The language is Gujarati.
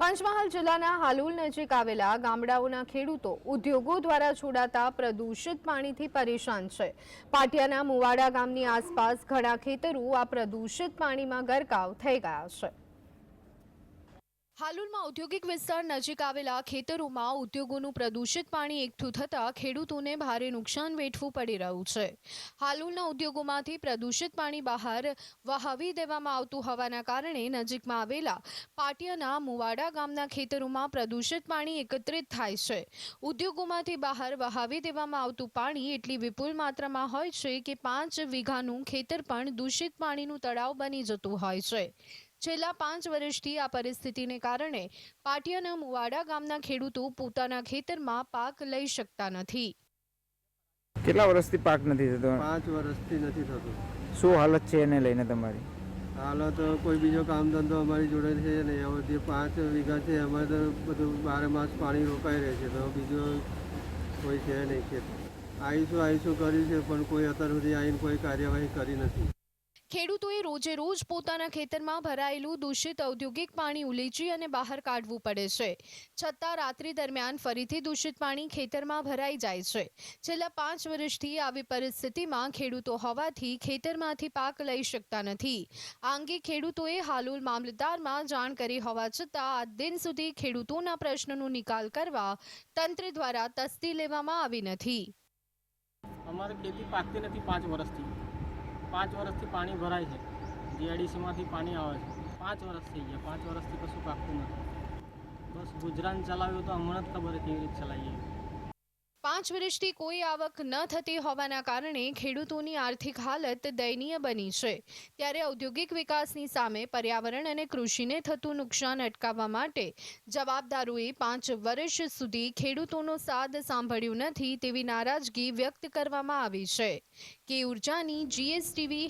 પંચમહાલ જિલ્લાના હાલોલ નજીક આવેલા ગામડાઓના ખેડૂતો ઉદ્યોગો દ્વારા છોડાતા પ્રદૂષિત પાણીથી પરેશાન છે. પાટિયાના મુવાડા ગામની આસપાસ ઘણા ખેતરો આ પ્રદૂષિત પાણીમાં ગરકાવ થઈ ગયા છે. હાલોલમાં ઔદ્યોગિક વિસ્તાર નજીક આવેલા ખેતરોમાં ઉદ્યોગોનું પ્રદૂષિત પાણી એકઠું થતાં ખેડૂતોને ભારે નુકસાન વેઠવું પડી રહ્યું છે. હાલુલના ઉદ્યોગોમાંથી પ્રદૂષિત પાણી બહાર વહાવી દેવામાં આવતું હોવાના કારણે નજીકમાં આવેલા પાટિયાના મુવાડા ગામના ખેતરોમાં પ્રદૂષિત પાણી એકત્રિત થાય છે. ઉદ્યોગોમાંથી બહાર વહાવી દેવામાં આવતું પાણી એટલી વિપુલ માત્રામાં હોય છે કે પાંચ વીઘાનું ખેતર પણ દૂષિત પાણીનું તળાવ બની જતું હોય છે. છેલ્લા પાંચ વર્ષથી આ પરિસ્થિતિને કારણે પાટિયાના મુવાડા ગામના ખેડૂતો પોતાના ખેતરમાં પાક લઈ શકતા નથી. કેટલા વર્ષથી પાક નથી થતો? પાંચ વર્ષથી નથી થતું. શું હાલત છે એને લઈને તમારી? હાલત કોઈ બીજો કામ ધંધો અમારી જોડે છે નહીં હવે જે પાંચ વીઘા છે એમાં તો બધું બારે માસ પાણી રોકાઈ રહે છે તો બીજો કોઈ છે નહીં ખેતર આવીશું આવીશું કર્યું છે પણ કોઈ અત્યાર સુધી આવીને કોઈ કાર્યવાહી કરી નથી. ખેડૂતોએ રોજે રોજ પોતાના ખેતરમાં ભરાયેલું દૂષિત ઔદ્યોગિક પાણી ઉલેચી અને બહાર કાઢવું પડે છે. છતાં રાત્રિ દરમિયાન ફરીથી દૂષિત પાણી ખેતરમાં ભરાઈ જાય છે. છેલ્લા પાંચ વર્ષથી આવી પરિસ્થિતિમાં ખેડૂતો હોવાથી ખેતરમાંથી પાક લઈ શકતા નથી. આ અંગે ખેડૂતોએ હાલોલ મામલતદારમાં જાણ કરી હોવા છતાં આ દિન સુધી ખેડૂતોના પ્રશ્નનો નિકાલ કરવા તંત્ર દ્વારા તસ્દી લેવામાં આવી નથી. અમારે ખેતી પાકતી નથી પાંચ વર્ષથી. પાંચ વર્ષથી પાણી ભરાય છે. જીઆઈડીસીમાંથી પાણી આવે છે. પાંચ વર્ષ થઈ ગયા. પાંચ વર્ષથી કશું પાકતું નથી. બસ ગુજરાન ચલાવ્યું તો હમણાં જ ખબર કેવી રીતે ચલાવીએ. પાંચ વર્ષથી કોઈ આવક ન થતી હોવાના કારણે ખેડૂતોની આર્થિક હાલત દયનીય બની છે. ત્યારે ઔદ્યોગિક વિકાસની સામે પર્યાવરણ અને કૃષિને થતું નુકસાન અટકાવવા માટે જવાબદારોએ પાંચ વર્ષ સુધી ખેડૂતોનો સાદ સાંભળ્યું નથી તેવી નારાજગી વ્યક્ત કરવામાં આવી છે. કે ઉર્જાની જીએસટીવી